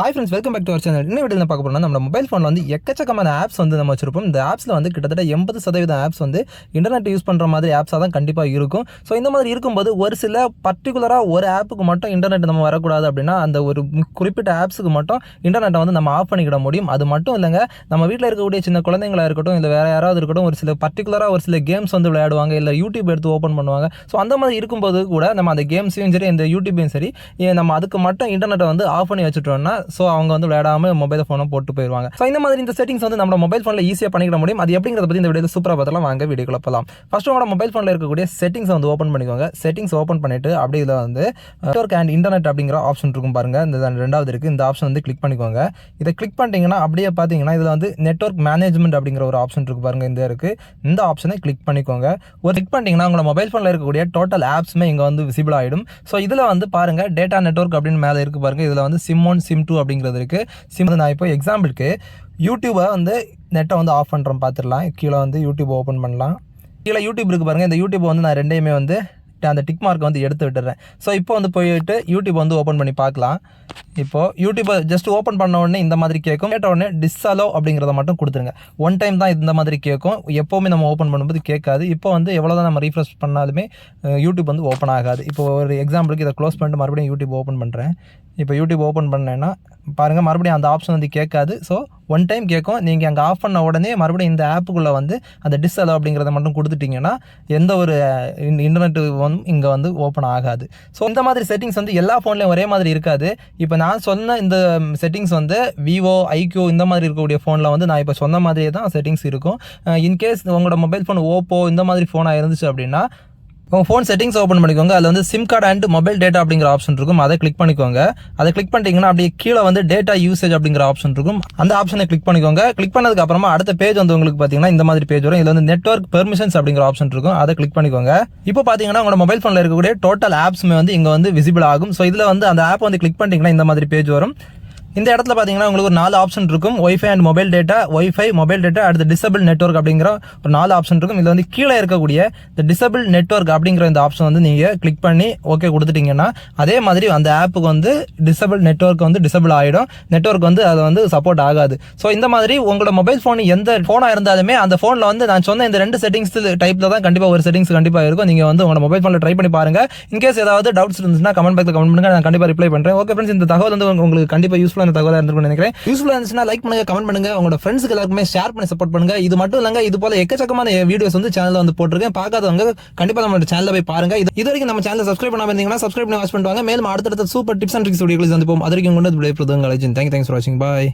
Hi friends welcome back to our channel என்ன video பார்க்க போனோம்னா நம்ம மொபைல் ஃபோனில் வந்து எக்கச்சக்கமான ஆப்ஸ் வந்து நம்ம வச்சிருப்போம். இந்த ஆப்ஸில் வந்து கிட்டத்தட்ட எண்பது சதவீதம் ஆப்ஸ் வந்து இன்டர்நெட் யூஸ் பண்ணுற மாதிரி ஆப்ஸாக தான் கண்டிப்பாக இருக்கும். ஸோ இந்த மாதிரி இருக்கும்போது ஒரு சில பர்டிகுலராக ஒரு ஆப்புக்கு மட்டும் இன்டர்நெட் நம்ம வரக்கூடாது அப்படின்னா அந்த ஒரு குறிப்பிட்ட ஆப்ஸுக்கு மட்டும் இன்டர்நெட்டை வந்து நம்ம ஆஃப் பண்ணிக்கிட முடியும். அது மட்டும் இல்லைங்க நம்ம வீட்டில் இருக்கக்கூடிய சின்ன குழந்தைங்களா இருக்கட்டும் இல்லை வேறு யாராவது இருக்கட்டும் ஒரு சில பர்டிகுலராக ஒரு சில கேம்ஸ் வந்து விளையாடுவாங்க இல்லை யூடியூப் எடுத்து ஓப்பன் பண்ணுவாங்க. ஸோ அந்த மாதிரி இருக்கும்போது கூட நம்ம அந்த கேம்ஸையும் சரி இந்த யூடியூபையும் சரி நம்ம அதுக்கு மட்டும் இன்டர்நெட்டை வந்து ஆஃப் பண்ணி வச்சுட்டோம்னா ஸோ அவங்க வந்து விளையாடாமல் மொபைல் ஃபோனை போட்டு போயிடுவாங்க ஸோ இந்த மாதிரி இந்த செட்டிங்ஸ் வந்து நம்ம மொபைல் ஃபோனில் ஈஸியாக பண்ணிக்கிட முடியும். அது எப்படிங்கிறத பற்றி இந்த வீடியோ சூப்பராக பார்த்தலாம் வாங்க வீடியோக்குள்ள போகலாம் ஃபஸ்ட் உங்களோட மொபைல் ஃபோனில் இருக்கக்கூடிய செட்டிங்ஸ் வந்து ஓப்பன் பண்ணிக்கோங்க. செட்டிங்ஸ் ஓப்பன் பண்ணிட்டு அப்படியே இதில் வந்து நெட்ஒர்க் அண்ட் இன்டர்நெட் அப்படிங்கிற ஆப்ஷன் இருக்கும் பாருங்க. இந்த ரெண்டாவது இருக்குது இந்த ஆப்ஷன் வந்து கிளிக் பண்ணிக்கோங்க. இதை கிளிக் பண்ணிட்டீங்கன்னா அப்படியே பார்த்தீங்கன்னா இதில் வந்து நெட்ஒர்க் மேனேஜ்மெண்ட் அப்படிங்கிற ஒரு ஆப்ஷன் இருக்கு பாருங்க. இந்த இருக்குது இந்த ஆப்ஷனை கிளிக் பண்ணிக்கோங்க. ஒரு கிளிக் பண்ணிட்டீங்கன்னா உங்களோட மொபைல் ஃபோனில் இருக்கக்கூடிய டோட்டல் ஆப்ஸுமே இங்கே வந்து விசிபிள் ஆகிடும் ஸோ இதில் வந்து பாருங்கள் டேட்டா நெட்ஒர்க் அப்படின்னு மேலே இருக்கு பாருங்க. இதில் வந்து சிம் ஒன் சிம் டூ அப்படிங்கிறது இருக்குது சிம் நான் இப்போ எக்ஸாம்பிளுக்கு யூடியூபை வந்து நெட்டை வந்து ஆஃப் பண்ணுறோம் பார்த்துடலாம் கீழே வந்து யூடியூப் ஓப்பன் பண்ணலாம். கீழே யூடியூப் இருக்குது பாருங்கள் இந்த யூடியூப் வந்து நான் ரெண்டையுமே வந்து அந்த டிக் மார்க்கை வந்து எடுத்து விட்டுறேன். ஸோ இப்போ வந்து போயிட்டு யூடியூப் வந்து ஓப்பன் பண்ணி பார்க்கலாம். இப்போது யூடியூப்பை ஜஸ்ட் ஓப்பன் பண்ண உடனே இந்த மாதிரி கேட்கும். கேட்ட உடனே டிஸ்அலோ அப்படிங்கிறத மட்டும் கொடுத்துருங்க. ஒன் டைம் தான் இந்த மாதிரி கேட்கும். எப்போவுமே நம்ம ஓப்பன் பண்ணும்போது கேட்காது. இப்போ வந்து எவ்வளோ தான் நம்ம ரீஃப்ரெஷ் பண்ணாலுமே யூடியூப் வந்து ஓப்பன் ஆகாது. இப்போ ஒரு எக்ஸாம்பிளுக்கு இதை க்ளோஸ் பண்ணிட்டு மறுபடியும் யூடியூப் ஓப்பன் பண்ணுறேன் இப்போ யூடியூப் ஓப்பன் பண்ணேன்னா பாருங்கள் மறுபடியும் அந்த ஆப்ஷன் வந்து கேட்காது. ஸோ ஒன் டைம் கேட்கும் நீங்கள் அங்கே ஆஃப் பண்ண உடனே மறுபடியும் இந்த ஆப்புக்குள்ளே வந்து அந்த டிஸ்அலோ அப்படிங்கிறத மட்டும் கொடுத்துட்டிங்கன்னா எந்த ஒரு இன்டர்நெட் வந்து இங்கே வந்து ஓப்பன் ஆகாது. ஸோ இந்த மாதிரி செட்டிங்ஸ் வந்து எல்லா ஃபோன்லேயும் ஒரே மாதிரி இருக்காது. இப்போ நான் சொன்ன இந்த செட்டிங்ஸ் வந்து விவோ ஐக்யூ இந்த மாதிரி இருக்கக்கூடிய ஃபோனில் வந்து நான் இப்போ சொன்ன மாதிரியே தான் செட்டிங்ஸ் இருக்கும். இன்கேஸ் உங்களோட மொபைல் ஃபோன் ஓப்போ இந்த மாதிரி ஃபோனாக இருந்துச்சு அப்படின்னா உங்கள் ஃபோன் செட்டிங்ஸ் ஓப்பன் பண்ணிக்கோங்க. அதில் வந்து SIM card and mobile data அப்படிங்கிற ஆப்ஷன் இருக்கும். அதை கிளிக் பண்ணிக்கோங்க. அதை கிளிக் பண்ணிட்டீங்கன்னா அப்படியே கீழே வந்து டேட்டா யூசேஜ் அப்படிங்கிற ஆப்ஷன் இருக்கும். அந்த ஆப்ஷனை கிளிக் பண்ணிக்கோங்க. கிளிக் பண்ணதுக்கு அப்புறமா அடுத்த பேஜ் வந்து உங்களுக்கு பார்த்தீங்கன்னா இந்த மாதிரி பேஜ் வரும். இதில் வந்து நெட்வொர்க் பெர்மிஷன்ஸ் அப்படிங்கிற ஆப்ஷன் இருக்கும். அதை கிளிக் பண்ணிக்கோங்க. இப்போ பார்த்தீங்கன்னா உங்களோட மொபைல் ஃபோனில் இருக்கக்கூடிய டோட்டல் ஆப்ஸுமே வந்து இங்கே வந்து விசிபிள் ஆகும். ஸோ இதில் வந்து அந்த ஆப் வந்து கிளிக் பண்ணிட்டீங்கன்னா இந்த மாதிரி பேஜ் வரும். இந்த இடத்துல பார்த்தீங்கன்னா உங்களுக்கு ஒரு நாலு ஆப்ஷன் இருக்கும். Wifi and mobile data wifi mobile data அடுத்து டிசபிள் நெட்வொர்க் அப்படிங்கிற ஒரு நாலு ஆப்ஷன் இருக்கும். இதில் வந்து கீழே இருக்கக்கூடிய இந்த டிசபிள் நெட்வொர்க் அப்படிங்கிற இந்த ஆப்ஷன் வந்து நீங்கள் கிளிக் பண்ணி ஓகே கொடுத்துட்டீங்கன்னா அதே மாதிரி அந்த ஆப்புக்கு வந்து டிசபிள் நெட்வொர்க் வந்து டிசபிள் ஆகிடும் நெட்ஒர்க் வந்து அதை வந்து சப்போர்ட் ஆகாது. ஸோ இந்த மாதிரி உங்களோட மொபைல் ஃபோன் எந்த ஃபோனாக இருந்தாலுமே அந்த ஃபோனில் வந்து நான் சொன்ன இந்த ரெண்டு செட்டிங்ஸ் டைப்பில் தான் கண்டிப்பாக ஒரு செட்டிங்ஸ் கண்டிப்பாக இருக்கும். நீங்கள் வந்து உங்களோட மொபைல் ஃபோனில் ட்ரை பண்ணி பாருங்க. இன்கேஸ் ஏதாவது டவுட்ஸ் இருந்துச்சுன்னா கமெண்ட் பாக்ஸில் கமெண்ட் பண்ணுங்கள் நான் கண்டிப்பாக ரிப்ளை பண்ணுறேன் ஓகே ஃப்ரெண்ட்ஸ் இந்த தகவல் வந்து உங்களுக்கு கண்டிப்பாக யூஸ்ஃபுல்லான தகவலாக இருந்திருக்கும் நினைக்கிறேன். யூஸ்ஃபுல்லாக இருந்துச்சுன்னா லைக் பண்ணுங்க கமெண்ட் பண்ணுங்க. உங்களோட ஃப்ரெண்ட்ஸ்க்கு எல்லாருக்குமே ஷேர் பண்ணி சப்போர்ட் பண்ணுங்க. இது மட்டும் இல்லைங்க இது போல எக்கச்சக்கமான வீடியோஸ் வந்து சேனலில் வந்து போட்டிருக்கேன். பார்க்காதவங்க கண்டிப்பாக நம்ம சேனலில் போய் பாருங்க. இது இது வரைக்கும் நம்ம சேனல் சப்ஸ்கிரைப் பண்ணாம இருந்தீங்கன்னா சப்ஸ்கிரைப் பண்ணி வாட்ச் பண்ணுவாங்க மேலும் அடுத்தடுத்த super tips and tricks videos வந்து போகும் அது வரைக்கும் கொண்டு விடைபெறுவது தேங்க் தேங்க்ஸ் ஃபார் வாட்சிங் பாய்